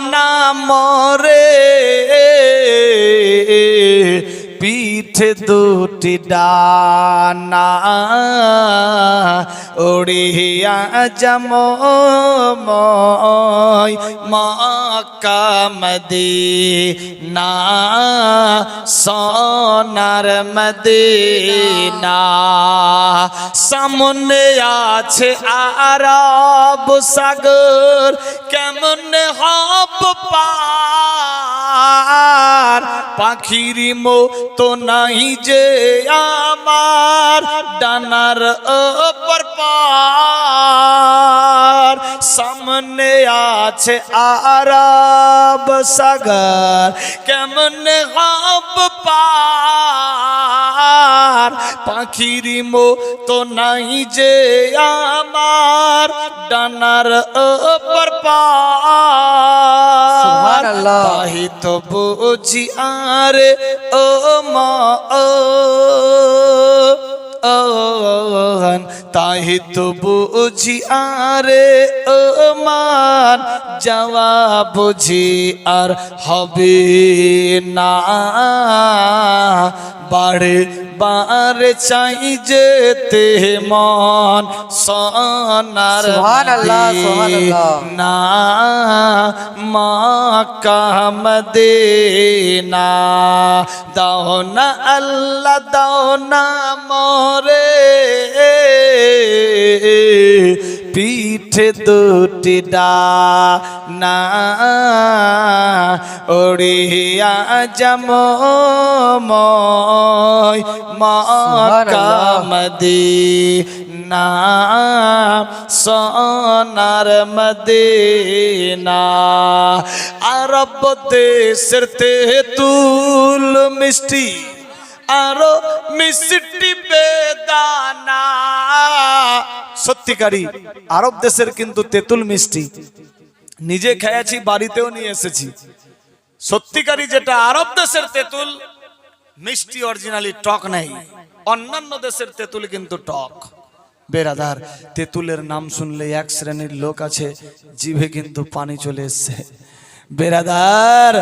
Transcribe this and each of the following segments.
না মরে। পিঠে দুটি ডানা উড়িয়া জম ময় মকামদি না সোনার মদিনা। সামনে আছে আরব সাগর, কেমন হব পার পাখির মো তো নাই যে আমার। ডানার ওপর পার, সামনে আছে আরব সাগর। কেমন হব পার? পাখির মো তো নাই যে আমার। ডানার ওপর পার সুবহানাল্লাহ। তাহি তো বুঝি আরে ও মা ও ও তাহি তো বুঝি আরে ও মান যাওয়া বুঝি আর হবে না বাড়ে বারে চাই যেতে মন সোনার। না মা কামদেনা দাও না আল্লাহ দাও না মরে। পিঠে দুটি ডানা ওড়িয়া জম মকামদি না সোনার মদিনা। আরব দেশের তেতুল মিষ্টি। আরও মিষ্টি বেদানা। সত্যিকারী আরব দেশের কিন্তু তেতুল মিষ্টি নিজে খেয়েছি, বাড়িতেও নিয়ে এসেছি। সত্যিকারী যেটা আরব দেশের তেতুল, মিষ্টি অরিজিনালি টক নাই। অন্যান্য দেশের তেতুল কিন্তু টক। বেরাদার, তেতুলের নাম শুনলে এক শ্রেণির লোক আছে, জিভে কিন্তু পানি চলে এসছে। বেরাদার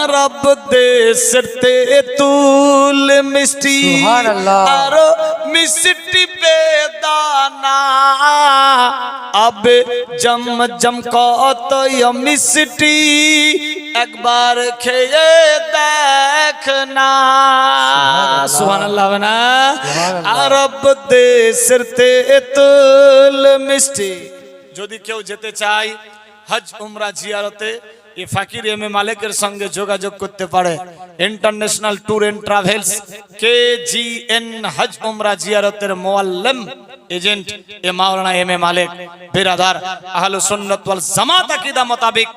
আরব দেশের তেতুল মিষ্টি আরও মিষ্টি বেদানা। আবে জম জম কত মিষ্টি একবার খেয়ে দেখ না। সুবহানাল্লাহ। হবে না? আরব দেশের তেতুল মিষ্টি। যদি কেউ যেতে চায় হজ উমরা জিয়ারতে এ ফাকির এম এ মালিকের সঙ্গে যোগাযোগ করতে পারে। International tour and travels K G N হজ উমরা জিয়ারতের মোয়াল্লেম agent A Maulana M A মালিক বিরাদার আহলে সুন্নাত ওয়াল জামাত আকীদা মোতাবেক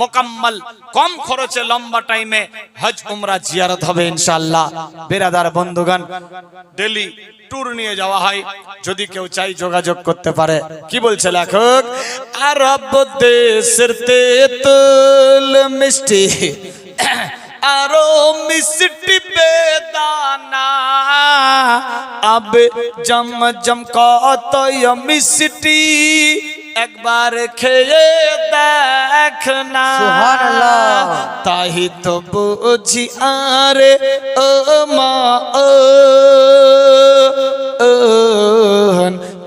মোকাম্মল কম খরচে লম্বা টাইমে হজ উমরা জিয়ারত হবে ইনশাআল্লাহ। বিরাদার বন্ধুগণ দিল্লি ট্যুর নিয়ে যাওয়া হয়, যদি কেউ চাই যোগাযোগ করতে পারে। কি বলছে লেখক? আরব দেশের তেতুল মিষ্টি, আরও মিষ্টি বেদানা। আবে জম জম কত মিষ্টি একবার খেয়ে দেখ না তাই তো বুঝি আরে ও মা ও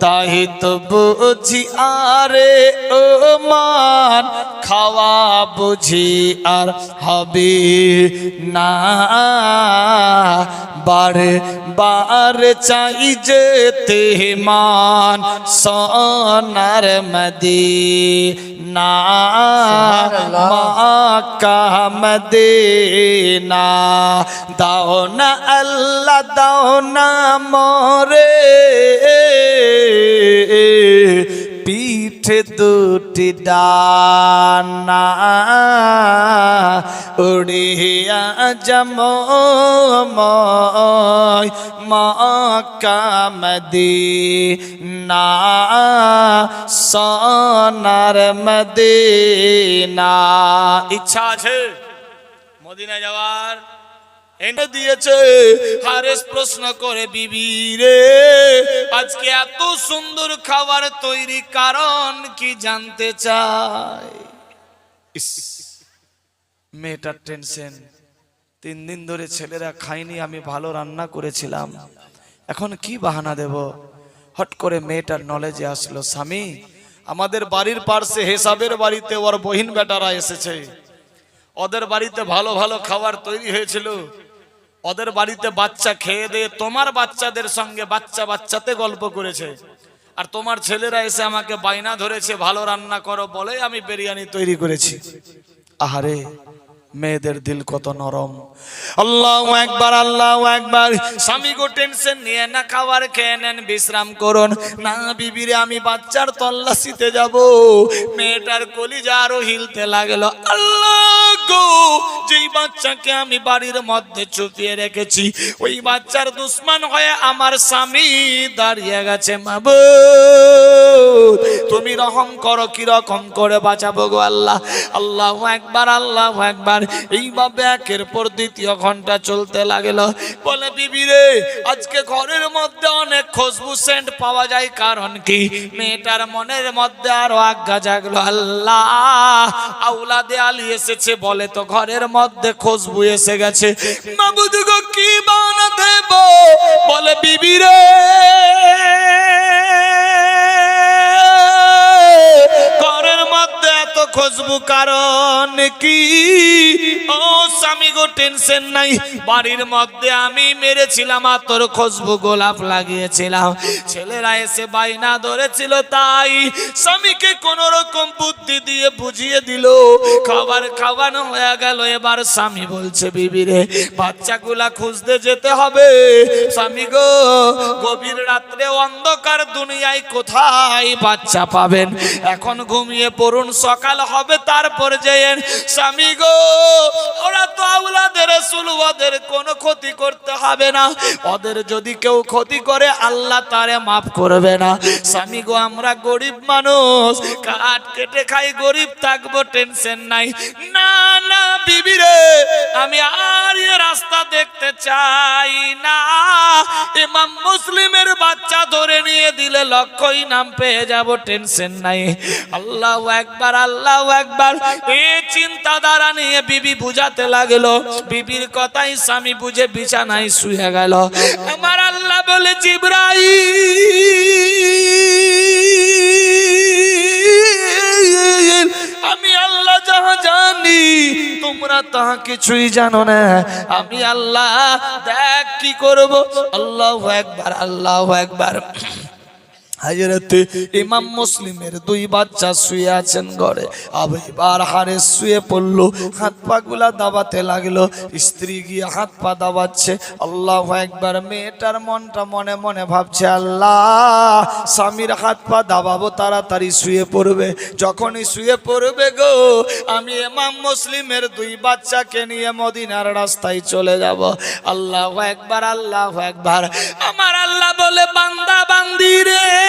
তাহি তো বুঝি আরে ও মান খাওয়া বুঝি আর হবে না। বারে বারে চাই যেতে মান সোনার মদি না কামদেনা দাও না আল্লাহ দাও না মরে পিঠে দুটি ডানা উড়িয়া জম ময় মকামদি না সোনার মদিনা। ইচ্ছা আছে মদিনা যাওয়ার? এনে দিয়েছে। হারেস প্রশ্ন করে বিবি রে আজকে এত সুন্দর খাবার তৈরি কারণ কি জানতে ইস, মেয়েটার টেনশন। তিন দিন ধরে ছেলেরা খায়নি আমি ভালো রান্না করেছিলাম। এখন কি বাহানা দেব? হট করে মেয়েটার নলেজে আসলো স্বামী আমাদের বাড়ির পার্শ্বে হেসাবের বাড়িতে ওর বহিন বেটারা এসেছে। ওদের বাড়িতে ভালো ভালো খাবার তৈরি হয়েছিল। ওদের বাড়িতে বাচ্চা খেয়ে দিয়ে তোমার বাচ্চাদের সঙ্গে বাচ্চা বাচ্চাতে গল্প করেছে। আর তোমার ছেলেরা এসে আমাকে বাইনা ধরেছে, ভালো রান্না করো, বলে আমি বিরিয়ানি তৈরি করেছি। আহারে, মেয়েদের দিল কত নরম। আল্লাহ একবার আল্লাহ একবার স্বামী গো, টেনশন নিয়ে না, খাবার খেয়ে নেন, বিশ্রাম করুন। না বিবিরে, আমি বাচ্চার তল্লাশিতে যাব। মেয়েটার কলিজা আরও হিলতে লাগল। আল্লাহ তুমি রহম করো, কি রকম করে বাঁচাবো গো আল্লাহ? আল্লাহ একবার আল্লাহ একবার এইভাবে একের পর দ্বিতীয় ঘণ্টা চলতে লাগল। বলে, বিবি রে, আজকে ঘরের মধ্যে অনেক খুশবু সেন্ট পাওয়া যায়, কারণ কি? মেয়েটার মনের মধ্যে আরও আজ্ঞা জাগলো, আল্লাহ। আউলাদে আলী এসেছে, বলে তো ঘরের মধ্যে খুশবু এসে গেছে। কি বানা দেব? বলে বিবি রে ঘরের মধ্যে খুশবু কারণ কি? ও স্বামী গো টেনশন নাই। বাড়ির মধ্যে আমি মেরেছিলাম আতর খুশবু গোলাপ লাগিয়েছিলাম। ছেলেরা এসে বাইনা ধরেছিল তাই স্বামীকে কোন রকম বুদ্ধি দিয়ে বুঝিয়ে দিল। খাবার খাওয়ানো হয়ে গেল। এবার স্বামী বলছে বিবিরে বাচ্চাগুলা খুঁজতে যেতে হবে। স্বামী গো, গভীর রাত্রে অন্ধকার দুনিয়ায় কোথায় বাচ্চা পাবেন? এখন ঘুমিয়ে পড়ুন, সকাল হবে, তারপর যেয়েন স্বামী গো, ওরা তো আউলাদের ওদের কোনো ক্ষতি করতে হবে না। ওদের যদি কেউ ক্ষতি করে, আল্লাহ তারে মাফ করবে না। স্বামী গো, আমরা গরিব মানুষ কাঠ কেটে খাই, গরিব থাকব, টেনশন নাই। না না, বিবি রে, আমি আর এ রাস্তা দেখতে চাই না। ইমাম মুসলিমের বাচ্চা ধরে নিয়ে দিলে লক্ষ্যই নাম পেয়ে যাব, টেনশন নাই। আল্লাহ একবার, আল্লাহ একবার এ চিন্তাধারা নিয়ে বিবি বুঝাতে লাগল। বিবির কথাই স্বামী বুঝে বিছানায় শুয়ে গেল। আমার আল্লাহ বলে জিব্রাই আমি আল্লাহ যাহা জানি, তোমরা তাহা কিছুই জানো না। আমি আল্লাহ, দেখ কি করব। আল্লাহ একবার আল্লাহ একবার হাজরতে ইমাম মুসলিমের দুই বাচ্চা শুয়ে আছেন ঘরে। আবার হারে শুয়ে পড়ল, হাত পা গুলা দাবাতে লাগল, স্ত্রী গিয়ে হাত পা দাবাচ্ছে। আল্লাহ একবার মেয়েটার মনটা মনে মনে ভাবছে, আল্লাহ, স্বামীর হাত পা দাবাবো তাড়াতাড়ি শুয়ে পড়বে। যখনই শুয়ে পড়বে গো, আমি ইমাম মুসলিমের দুই বাচ্চাকে নিয়ে মদিনার রাস্তায় চলে যাব। আল্লাহ একবার আল্লাহ একবার আমার আল্লাহ বলে, বান্দা বান্দি রে।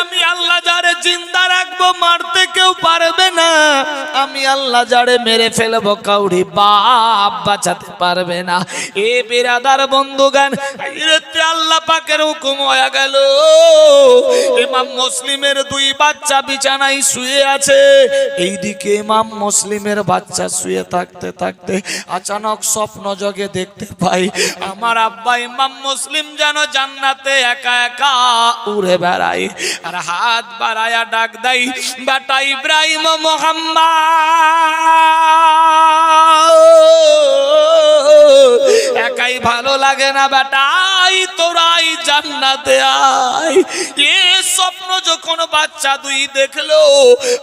আমি আল্লাহ যারে জিন্দা রাখব, মারতে কেউ পারবে না। আমি আল্লাহ যারে মেরে ফেলব, কাউরি বাপ বাঁচাতে পারবে না। এ বিরাদার বন্ধুগান আল্লাহ পাকের হুকুম হয়ে গেল। ইমাম মুসলিমের দুই বাচ্চা বিছানায় শুয়ে আছে। এইদিকে ইমাম মুসলিমের বাচ্চা শুয়ে থাকতে থাকতে আচানক স্বপ্ন জগে দেখতে পাই, আমার আব্বা ইমাম মুসলিম যেন জান্নাতে একা একা উড়ে বেড়ায়। আর হাত বাড়ায়া ডাক দেয় বেটা ইব্রাহিম মোহাম্মদ। একাই ভালো লাগে না, বেটা, আই তোরাই জান্নাতে আয়। এ স্বপ্ন যখন বাচ্চা দুই দেখল,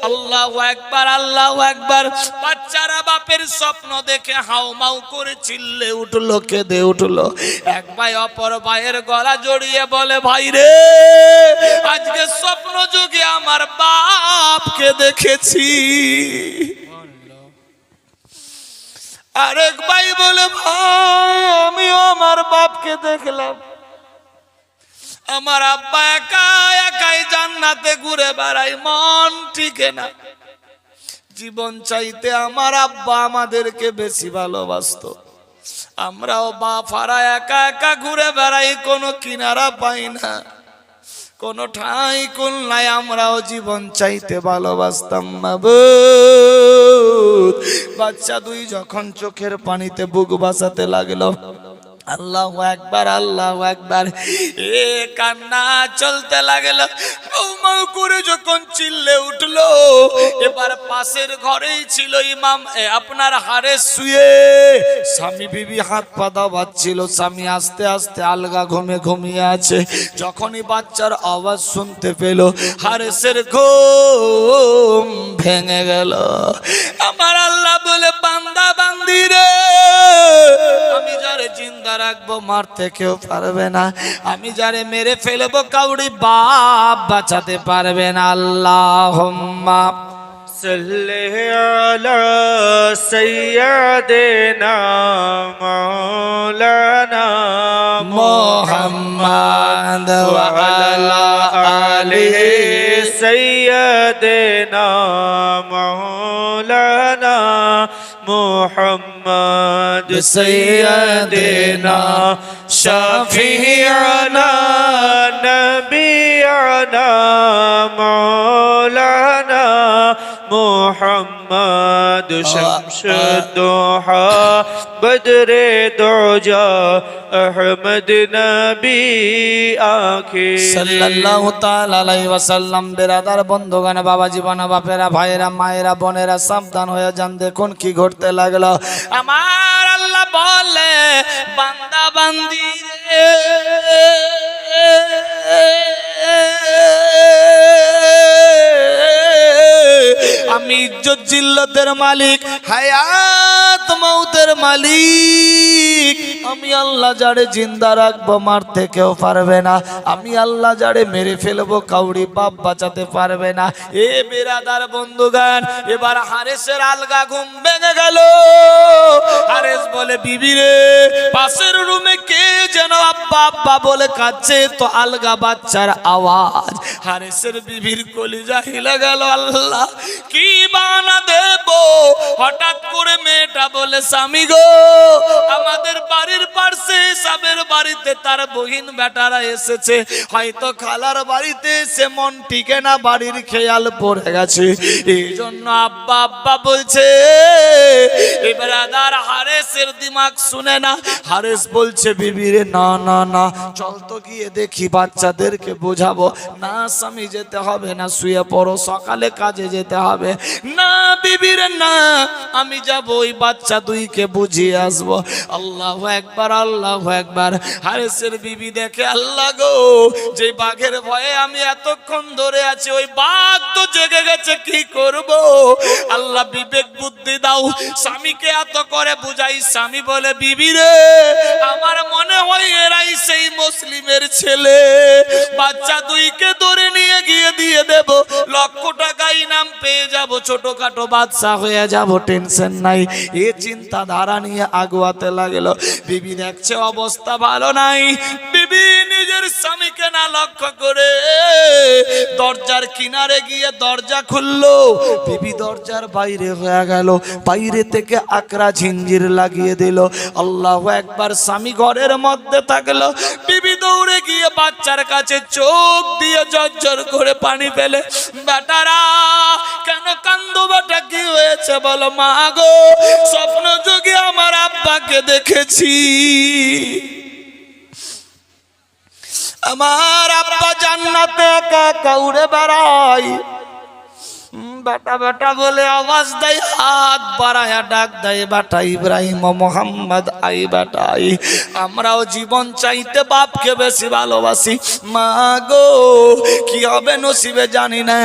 আল্লাহ একবার আল্লাহ একবার, বাচ্চারা বাপের স্বপ্ন দেখে হাউ মাউ করে চিল্লে উঠল, কেঁদে উঠল। এক ভাই অপর ভাইয়ের গলা জড়িয়ে বলে, ভাই রে, আজকে স্বপ্ন যুগে আমার বাপকে দেখেছি। আরেক ভাই বলে ভাই আমিও আমার বাপকে দেখলাম। আমার আব্বা একা, একাই জান্নাতে ঘুরে বেড়াই মন টিকে না। জীবন চাইতে আমার আব্বা আমাদেরকে বেশি ভালোবাসতো। আমরাও বাপ হারা একা একা ঘুরে বেড়াই, কোনো কিনারা পাই না। কোন ঠাই নাই আমরাও জীবন চাইতে ভালোবাসতাম না বাচ্চা দুই যখন চোখের পানিতে বুক বাসাতে লাগল আল্লাহ একবার আল্লাহ একবার এ কান্না চলতে লাগল। বৌমা করে যখন চিল্লে উঠল, এবার পাশের ঘরেই ছিল ইমাম। আপনার হারে শুয়ে স্বামী বিবি হাত পা দাবাচ্ছিল স্বামী আস্তে আস্তে আলগা ঘুমে ঘুমিয়ে আছে। যখনই বাচ্চার আওয়াজ শুনতে পেল হারেসের ঘুম ভেঙে গেল। আমার আল্লাহ বলে, বান্দা, বান্দি বন্দিরে আমি যারে জিন্দা রাখব মারতে কেউ পারবে না। আমি যারে মেরে ফেলব, কাউরি বাপ বাঁচাতে পারবে না। আল্লাহ সৈয়দেনা মৌলানা মোহাম্মদ আলী সৈয়দেনা মৌলানা محمد سيدنا شفيعنا نبينا مولانا محمد شمس الضحى بدر دجى أحمد نبي آخر সাল্লাল্লাহু তাআলা আলাইহি ওয়াসাল্লাম বেরাদার বন্ধুগণ বাবা জীবন বাপেরা ভাইয়েরা মায়েরা বোনেরা সাবধান হয়ে যান দেখুন কি ঘটতে লাগলো আমার আল্লাহ বলে, বান্দা বান্দি রে। আমি ইজ্জত জিল্লতের মালিক, হায়াত মৌতের মালিক। আমি আল্লাহ যারে জিন্দা রাখব মারতে কেউ পারবে না। আমি আল্লাহ যারে মেরে ফেলব, কাউরি বাপ বাঁচাতে পারবে না। এ বেরাদার বন্ধুগান এবার হারেসের আলগা ঘুম ভেঙে গেল। হারেস বলে বিবি রে। পাশের রুমে কে যেন আব্বা আব্বা বলে কাঁদছে, তো আলগা বাচ্চার আওয়াজ। হারেসের বিবির কলিজা হিলে গেল, আল্লাহ, কি বানা দেব? হঠাৎ করে মেয়েটা বলে, স্বামী গো, আমাদের বাড়ির পাশে সাবের বাড়িতে তার বহিন বেটারা এসেছে। হয়তো খালার বাড়িতে এসে মন টিকে না, বাড়ির খেয়াল পড়ে গেছে। এই জন্য আব্বা আব্বা বলছে এবার আদার হারেসের দিমাগ শুনে না। হারেস বলছে বিবিরে না না না। চল তো গিয়ে দেখি, বাচ্চাদেরকে বোঝাবো। না স্বামী, যেতে হবে না, শুয়ে পড়ো, সকালে কাজে যেতে হবে। না বিবির না। আমি যাব, ওই বাচ্চা দুইকে বুঝিয়ে আসব। আল্লাহ একবার আল্লাহ একবার হারেসের বিবি দেখে, আল্লাহ গো, যে বাঘের ভয়ে আমি এতক্ষণ ধরে আছি, ওই বাঘ তো জেগে গেছে, কি করব? আল্লাহ বিবেক বুদ্ধি দাও। স্বামীকে এত করে বুঝাই, স্বামী বলে, বিবি রে, আমার মনে হয় এরাই সেই মুসলিমের ছেলে। বাচ্চা দুইকে ধরে নিয়ে গিয়ে দিয়ে দেব। লক্ষ টাকা ইনাম পেয়ে যাব, ছোটখাটো বাচ্চা হয়ে যাব, টেনশন নাই। এ চিন্তা ধারা নিয়ে আগুয়াতে লাগল। বিবি দেখছে অবস্থা ভালো নাই। নিজের স্বামীকে না লক্ষ্য করে দরজার কিনারে গিয়ে দরজা খুললো। বিবি দরজার বাইরে হয়ে গেল, বাইরে থেকে আকরা ঝিঞ্জির লাগিয়ে দিল। আল্লাহ একবার স্বামী ঘরের মধ্যে থাকল। বিবি দৌড়ে গিয়ে বাচ্চার কাছে চোখ দিয়ে জর্জর করে পানি পেলে বেটারা, কেন কান্দো বেটা, কি হয়েছে বলো মা গো? স্বপ্ন যোগে আমার আব্বাকে দেখেছি। আমার আব্বা জান্নাতে একা বেড়াই বেটা বেটা বলে আওয়াজ দেয়, হাত বাড়ায়া ডাক দেয়, বেটা ইব্রাহিম ও মোহাম্মদ, আই বেটাই আমরাও জীবন চাইতে বাপকে বেশি ভালোবাসি। মা গো, কি হবে নসিবে জানি না।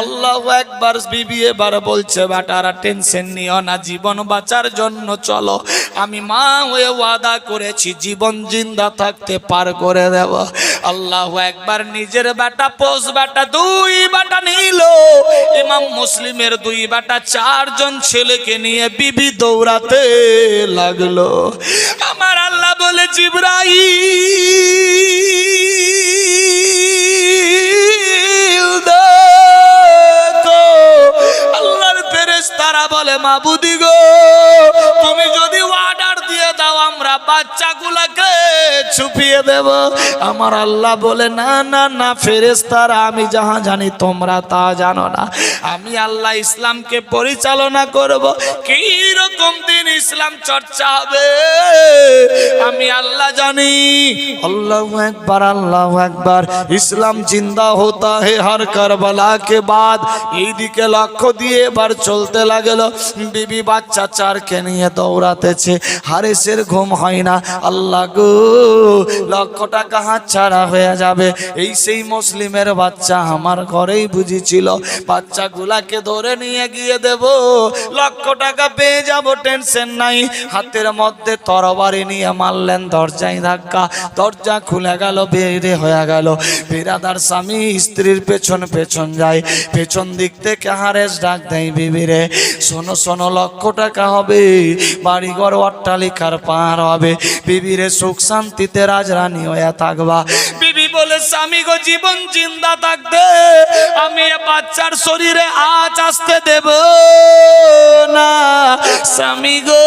আল্লাহ একবার বিবি এবার বলছে বেটারা টেনশন নিও না, জীবন বাঁচার জন্য চলো। আমি মা হয়ে ওয়াদা করেছি, জীবন জিন্দা থাকতে পার করে দেব। আল্লাহ একবার নিজের বেটা পোষ বেটা দুই বেটা নিল। ইমাম মুসলিমের দুই বাটা চারজন ছেলেকে নিয়ে বিবি দৌড়াতে লাগল। আমার আল্লাহ বলে জিব্রাই আল্লাহর ফেরেস তারা বলে, মাবুদি গো, তুমি যদি দেব। আমার আল্লাহ বলে, না না না ফেরেস্তারা আমি যাহা জানি তোমরা তা জানো না। আমি আল্লাহ ইসলামকে পরিচালনা করব। কি রকম দিন ইসলাম চর্চা হবে? আমি আল্লাহ জানি। আল্লাহ একবার আল্লাহ একবার ইসলাম জিন্দা হতা হে হর কারবালা কে বাদ। এইদিকে লক্ষ্য দিয়ে এবার চলতে লাগল। বিবি বাচ্চা চারকে নিয়ে দৌড়াতেছে। হারেসের ঘুম হয় না। আল্লাহ গো লক্ষ টাকা হাত ছাড়া হয়ে যাবে। এই সেই মুসলিমের বাচ্চা আমার ঘরেই বুঝিছিল। বাচ্চাগুলাকে ধরে নিয়ে গিয়ে দেব। লক্ষ টাকা পেয়ে যাব, টেনশন নাই। হাতের মধ্যে তরবারি নিয়ে মারলেন, দরজায় ধাক্কা। দরজা খুলে গেল বেরে হয়ে গেল। বিরাদার স্বামী স্ত্রীর পেছন পেছন যায়। পেছন দিক থেকে হারেস ডাক দেয় বিবিরে শোনো শোনো, লক্ষ টাকা হবে। বাড়িঘর অট্টালিকার পার হবে। বিবিরে সুখ শান্তিতে রাজরানী হয়ে থাকবা। বিবি বলে, স্বামী গো, জীবন জিন্দা থাকতে আমি বাচ্চার শরীরে আজ আসতে দেব না। স্বামী গো।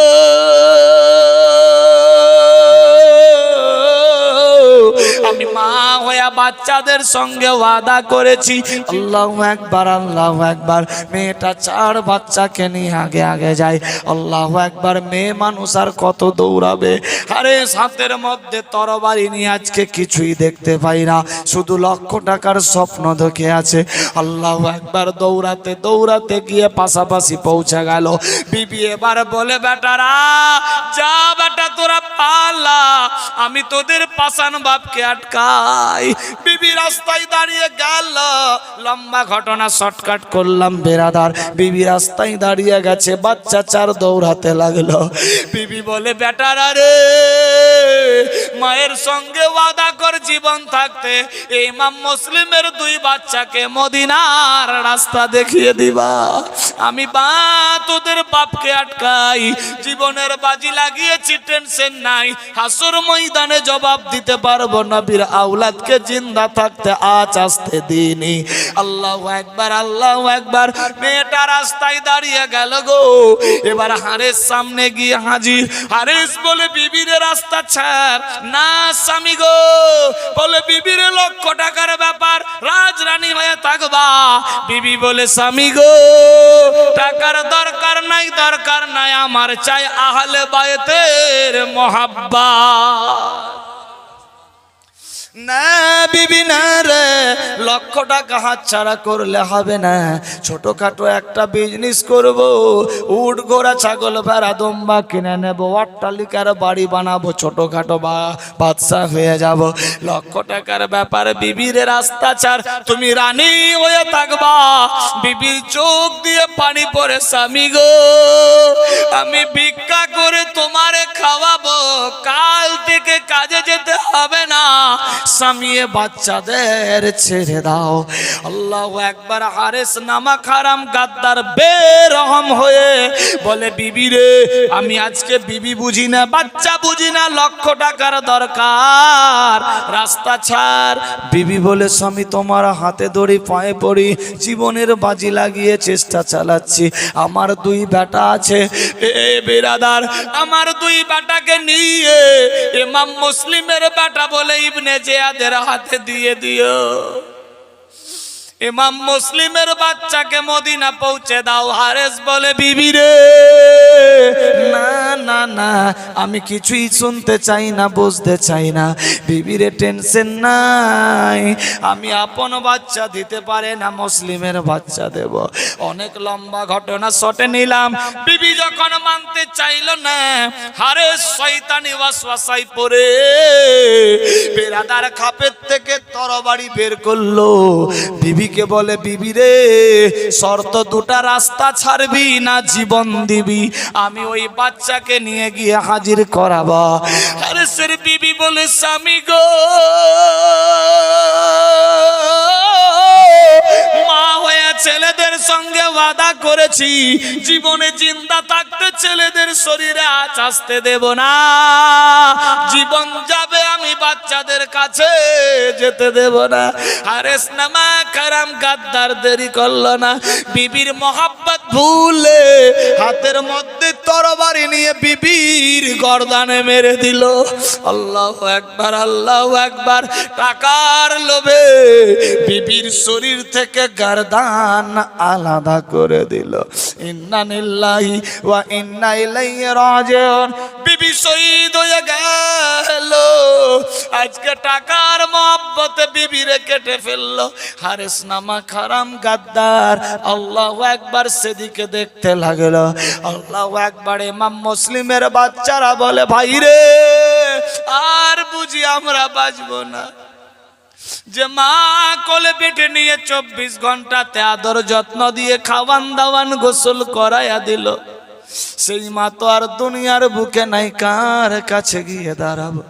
আমি মা হইয়া বাচ্চাদের সঙ্গে ওয়াদা করেছি। আল্লাহ একবার আল্লাহ একবার মেয়েটা চার বাচ্চাকে নিয়ে আগে আগে যায়। আল্লাহ একবার মেয়ে মানুষ আর কত দৌড়াবে? আরে হাতের মধ্যে তরবারি নিয়ে আজকে কিছুই দেখতে পাই না। শুধু লক্ষ টাকার স্বপ্ন দেখে আছে। আল্লাহ একবার দৌড়াতে দৌড়াতে গিয়ে পাশাপাশি পৌঁছে গেল। বিবি এবার বলে, বেটারা, যা বেটা, তোরা পালা। আমি তোদের পাশান বাপকে আটকাই। বিবি রাস্তায় দাঁড়িয়ে গেল। লম্বা ঘটনা শর্টকাট করলাম বেরাদার। বিবি রাস্তায় দাঁড়িয়ে গেছে, বাচ্চা চার দৌড়াতে লাগল। বিবি বলে, বেটারা রে, মায়ের সঙ্গে ওয়াদা কর জীবন থাকতে। ইমাম মুসলিমের দুই বাচ্চাকে মদিনার রাস্তা দেখিয়ে দিবা। আমি বা তোদের বাপকে আটকাই। জীবনের বাজি লাগিয়েছি, টেনশন নাই। হাসুর ময়দানে জবাব দিতে পারব নবীর আউলাদকে জিন্দা থাকতে আজ আসতে দিনি আল্লাহ একবার আল্লাহ একবার মেয়েটা রাস্তায় দাঁড়িয়ে গেল গো। এবার হারেস সামনে গিয়ে হাজির। হারেস বলে, বিবির রাস্তা ছাড়। না, স্বামী গো। বলে, বিবির লক্ষ টাকার ব্যাপার। হয়ে থাকবা। বিবি বলে, স্বামী গো, টাকার দরকার নাই দরকার নাই। আমার চাই আহলে বায়তের মহাব্বা না বিবি, না রে। লক্ষ টাকা হাত ছাড়া করলে হবে না। ছোটখাটো একটা বিজনেস করব। উট, ঘোড়া, ছাগল, ভেড়া, দম্বা কিনে নেব। অট্টালিকার বাড়ি বানাবো। ছোটখাটো বা বাদশা হয়ে যাব। লক্ষ টাকার ব্যাপারে, বিবির রাস্তা ছাড়। তুমি রানী হয়ে থাকবা। বিবির চোখ দিয়ে পানি পড়ে, স্বামী গো। আমি ভিক্ষা করে তোমারে খাওয়াবো। কাল থেকে কাজে যেতে হবে না। স্বামীয়ে বাচ্চাদের ছেড়ে দাও। আল্লাহ একবার হারেস নামা খারাম গাদ্দার বেরহম হয়ে বলে, বিবি রে, আমি আজকে বিবি বুঝি না, বাচ্চা বুঝি না, লক্ষ টাকার দরকার। রাস্তা ছাড়। বিবি বলে, স্বামী, তোমার হাতে দড়ি, পায়ে পড়ি, জীবনের বাজি লাগিয়ে চেষ্টা চালাচ্ছি। আমার দুই বেটা আছে। এ বেরাদার, আমার দুই বেটাকে নিয়ে ইমাম মুসলিমের বেটা বলে, ইবনে জিয়াদের হাতে দিয়ে দিও। ইমাম মুসলিমের বাচ্চাকে মদিনা পৌঁছে দাও, হারেস বলে, বিবি রে, না না না, আমি কিছুই শুনতে চাই না, বুঝতে চাই না। বিবিরে টেনশন নাই, আমি আপন বাচ্চা দিতে পারে না, মুসলিমের বাচ্চা দেব। অনেক লম্বা ঘটনা শটে নিলাম। বিবি যখন মানতে চাইলো না হারে শয়তানি ওয়াসওয়াসাই পড়ে। বেরাদার খাপের থেকে তরবারি বের করল। বিবিকে বলে, বিবি রে, শর্ত দুটা রাস্তা ছাড়বি না জীবন দিবি? আমি ওই বাচ্চাকে নিয়ে গিয়ে হাজির করাবা। আরে সের বিবি বলে, স্বামী গো ছেলেদের সঙ্গে ওয়াদা করেছি, জীবনে জিন্দা থাকতে ছেলেদের শরীরে আজ আসতে দেব না। জীবন যাবে আমি বাচ্চাদের কাছে যেতে দেব না। হারেস নামা কারাম গাদ্দার দেরি করল না। বিবির মোহাব্বত ভুলে হাতের মধ্যে তরবারি নিয়ে বিবির গর্দানে মেরে দিল। আল্লাহ একবার আল্লাহ একবার, টাকার লোভে বিবির শরীর থেকে গর্দান আলাদা করে দিল। ইন্না নিল্লাহি ওয়া ইন্না ইলাইহি রাজিউন। বিবি শহীদ হয়ে গেল। আজকে টাকার মহব্বতে বিবিরে কেটে ফেলল। হারেস নামা খারাম গাদ্দার। আল্লাহ একবার সেদিকে দেখতে লাগল। আল্লাহ একবার ইমাম মুসলিমের বাচ্চারা বলে ভাই রে আর বুঝি আমরা বাঁচবো না। যে মা কোলে পেটে নিয়ে চব্বিশ ঘন্টাতে আদর যত্ন দিয়ে খাওয়ান দাওয়ান গোসল করাইয়া দিল। সেই মা তো আর দুনিয়ার বুকে নাই, কার কাছে গিয়ে দাঁড়াবো?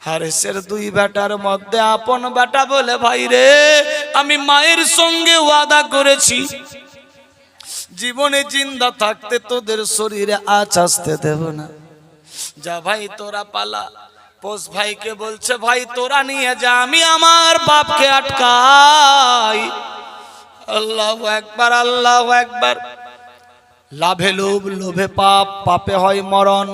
হারেসের দুই বেটার মধ্যে আপন বেটা বলে, ভাই রে, আমি মায়ের সঙ্গে ওয়াদা করেছি। জীবনে জিন্দা থাকতে তোদের শরীরে আচ আসতে দেব না। যা ভাই, তোরা পালা। পোষ ভাইকে বলছে, ভাই, তোরা নিয়ে যা, আমি আমার বাপকে আটকাই। আল্লাহ একবার আল্লাহ একবার লাভে লোভ, লোভে পাপ, পাপে হয় মরণ।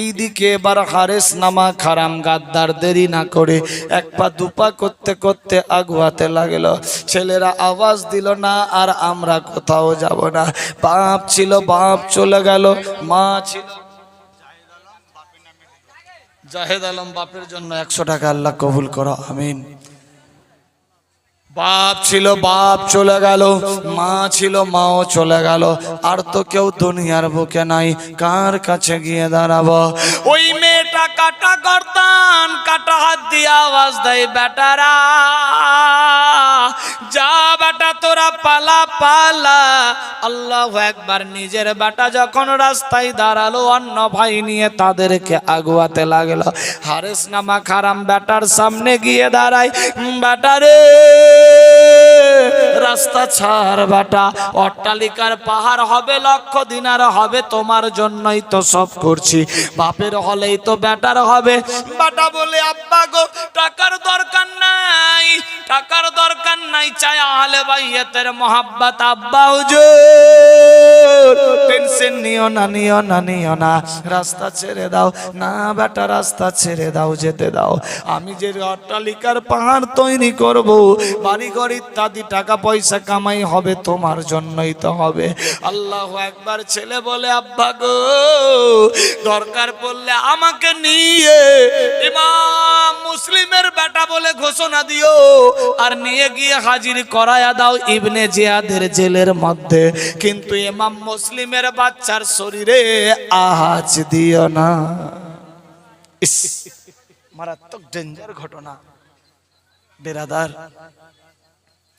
এইদিকে এবার হারেস নামা খারাম গাদ্দার দেরি না করে এক পা দুপা করতে করতে আগুয়াতে লাগল। ছেলেরা আওয়াজ দিল, না, আর আমরা কোথাও যাব না। বাপ ছিল, বাপ চলে গেল, মা ছিল। জাহেদ আলম বাপের জন্য একশো টাকা আল্লাহ কবুল করো, আমিন। বাপ ছিল, বাপ চলে গেল, মা ছিল, মাও চলে গেল। আর তো কেউ দুনিয়ার বুকে নাই, কার কাছে গিয়ে দাঁড়াবো? ওই মেয়েটা কাটা করতান কাটা হাত দিয়ে আওয়াজ দেয়, বেটারা, যা বেটা, তোরা পালা পালা। আল্লাহ একবার নিজের বেটা যখন রাস্তায় দাঁড়াল, অন্য ভাই নিয়ে তাদেরকে আগুয়াতে লাগল। হারেস নামা খারাম বেটার সামনে গিয়ে দাঁড়ায় বেটারে রাস্তা ছাড় বাটা। অট্টালিকার পাহাড় হবে, লক্ষ দিনার হবে, তোমার জন্যই তো সব করছি। বাপের হলেই তো বেটার হবে। বাটা বলে, আব্বা গো, টাকার দরকার নাই, টাকার দরকার নাই, চাই আহলে বাইয়াতের মোহাব্বত। আব্বা হুজুর, টেনশন নিও না নিও না নিও না। রাস্তা ছেড়ে দাও। না বেটা রাস্তা ছেড়ে দাও, যেতে দাও। আমি যে অট্টালিকার পাহাড় তৈরি করব বাড়ি ঘর ইত্যাদি টাকা পয়সা কামাই হবে, তোমার জন্যই তো হবে। আল্লাহ একবার ছেলে বলে, আব্বা গো, দরকার পড়লে আমাকে নিয়ে ইমাম মুসলিমের বেটা বলে ঘোষণা দিও আর নিয়ে গিয়ে হাজির করায়া দাও ইবনে জিয়াদের জেলের মধ্যে। কিন্তু ইমাম মুসলিমের বাচ্চার শরীরে আহাজ দিও না। মারাত্মক ডেঞ্জার ঘটনা। বেরাদার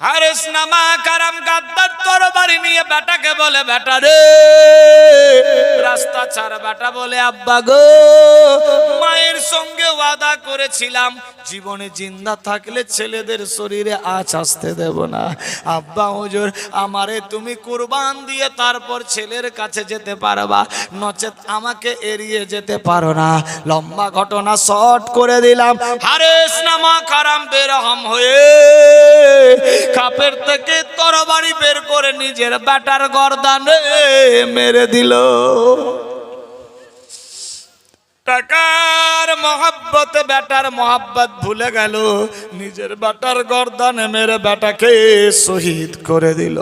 হারেস নামা কারাম গাদ্দার তরবারি নিয়ে বেটাকে বলে, বেটা রে, রাস্তা ছাড় বেটা বলে, আব্বা গো, মায়ের সঙ্গে ওয়াদা করেছিলাম, জীবনে জিন্দা থাকলে ছেলেদের শরীরে আঁচ আসতে দেব না। আব্বা হুজুর, আমারে তুমি কুরবান দিয়ে তারপর ছেলের কাছে যেতে পারবা, নচেত আমাকে এড়িয়ে যেতে পারো না। লম্বা ঘটনা শর্ট করে দিলাম। হারেস নামা কারাম বেরহম হয়ে। কাপের থেকে তরবারি বের করে নিজের ব্যাটার গর্দানে মেরে দিল। টাকার মহাব্বত বেটার মহাব্বত ভুলে গেল। নিজের বেটার গর্দানে মেরে বেটাকে শহীদ করে দিল।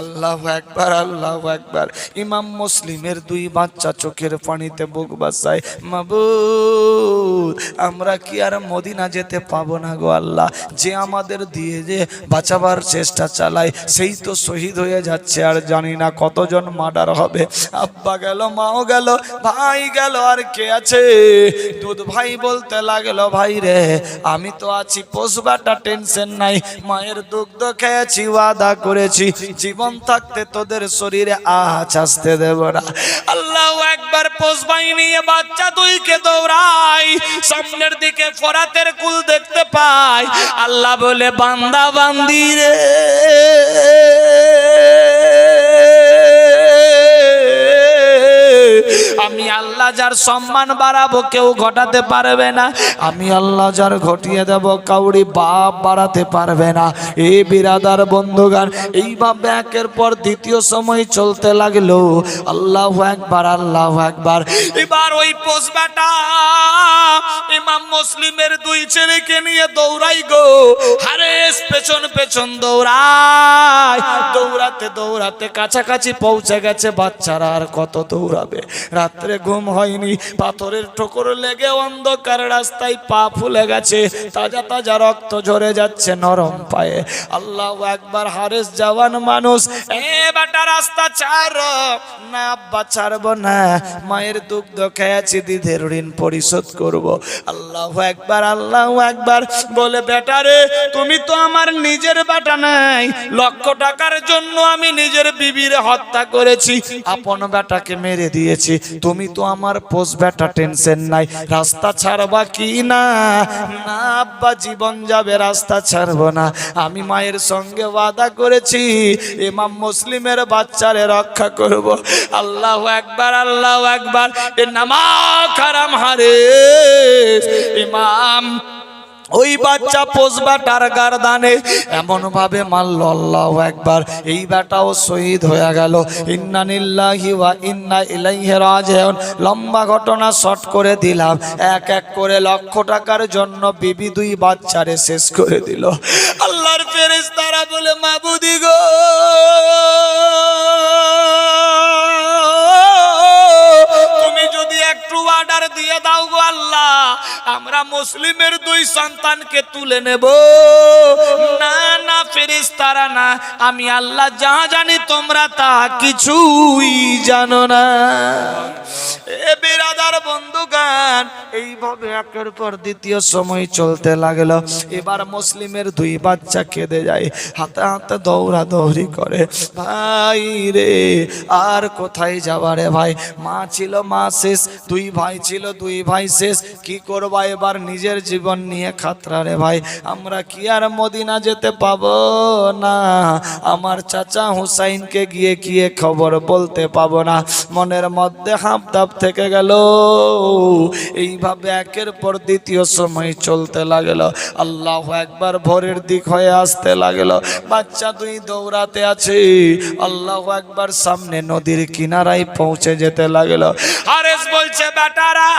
আল্লাহ একবার আল্লাহ একবার ইমাম মুসলিমের দুই বাচ্চা চোখের পানিতে বুক বাসায়, মাবুদ, আমরা কি আর মদিনা যেতে পাবো না গো আল্লাহ? যে আমাদের দিয়ে যে বাঁচাবার চেষ্টা চালায়, সেই তো শহীদ হয়ে যাচ্ছে আর জানি না কতজন মার্ডার হবে। আব্বা গেল, মাও গেল, ভাই গেল, আর কে আছে? দুধ ভাই বলতে বলতে লাগল ভাই রে। আমি তো আছি, পোষবাটা টেনশন নাই। মায়ের দুগ্ধ খেয়েছি, ওয়াদা করেছি। জীবন থাকতে তোদের শরীরে আঁচ আসতে দেব না। আল্লাহ একবার পোষবাই নিয়ে বাচ্চা দুইকে দৌড়াই। সামনের দিকে ফরাতের কুল দেখতে পাই। আল্লাহ বলে, বান্দা, বান্দি রে। আমি আল্লাহ যার সম্মান বাড়াবো কেউ ঘটাতে পারবে না। আমি আল্লাহ যার ঘটিয়ে দেব কাউরি বাপ বাড়াতে পারবে না। এই বিরাদার বন্ধুগান এইভাবে একের পর দ্বিতীয় সময় চলতে লাগল। আল্লাহ একবার আল্লাহ একবার এবার ওই পোষবাটা ইমাম মুসলিমের দুই ছেলেকে নিয়ে দৌড়াই গো। হারেস পেছন পেছন দৌড়ায় দৌড়াতে দৌড়াতে কাছাকাছি পৌঁছে গেছে, বাচ্চারা আর কত দৌড়াবে? রাত্রে ঘুম হয়নি। পাথরের ঠোকর লেগে অন্ধকার রাস্তায় পা ফুলে গেছে। তাজা তাজা রক্ত ঝরে যাচ্ছে নরম পায়ে। আল্লাহ একবার হারেস জওয়ান মানুষ, এ রাস্তা ছাড়। না, আব্বা, ছাড়বো না। মায়ের দুগ্ধ খেয়েছি দিদের ঋণ পরিশোধ করব। আল্লাহ একবার আল্লাহ একবার বলে, বেটা রে, তুমি তো আমার নিজের বেটা নাই। লক্ষ টাকার জন্য আমি নিজের বিবির হত্যা করেছি। আপন বেটাকে মেরে দিয়েছি। তুমি তো আমার পোষ বেটা টেনশন নাই। রাস্তা ছাড়বা কি না? না, আব্বা, জীবন যাবে, রাস্তা ছাড়ব না। আমি মায়ের সঙ্গে ওয়াদা করেছি এমাম মুসলিমের বাচ্চারে রক্ষা করব। আল্লাহ একবার আল্লাহ একবার এ নামা খারাম হারে, ইমাম ওই বাচ্চা পোষবা টার গারদানে এমন ভাবে মারল আল্লাহ একবার। এই বেটাও শহীদ হয়ে গেল। ইন্না নিল্লাহি ওয়া ইন্না লম্বা ঘটনা শর্ট করে দিলাম। এক এক করে লক্ষ টাকার জন্য বিবি দুই বাচ্চারে শেষ করে দিল। আল্লাহর ফেরেশতারা বলে, মাবুদি গো! দিয়ে দাও গো আল্লাহ। আমরা মুসলিমের দুই সন্তানকে তুলে নেব। না না ফেরিস তারা না। আমি আল্লাহ যা জানি তোমরা তা কিছুই জানো না। এ বিরাদার বন্ধুগান। এইভাবে একের পর দ্বিতীয় সময় চলতে লাগল। এবার মুসলিমের দুই বাচ্চা কেঁদে যায়। হাতে হাতে দৌড়া দৌড়ি করে। ভাই রে, আর কোথায় যাবা রে ভাই? মা ছিল মা শেষ, দুই ভাই ছিল দুই ভাই শেষ। কি করবা এবার নিজের জীবন নিয়ে খাতরা রে ভাই? আমরা কি আর মদিনা যেতে পাবো? না, আমার চাচা হুসাইনকে গিয়ে গিয়ে খবর বলতে পাবো না। মনের মধ্যে হাঁপ থেকে গেল। এইভাবে একের পর দ্বিতীয় সময় চলতে লাগল। আল্লাহ একবার ভোরের দিক হয়ে আসতে লাগল। বাচ্চা দুই দৌড়াতে আছে। আল্লাহ একবার সামনে নদীর কিনারায় পৌঁছে যেতে লাগল। আরেস বলছে, বেটারা!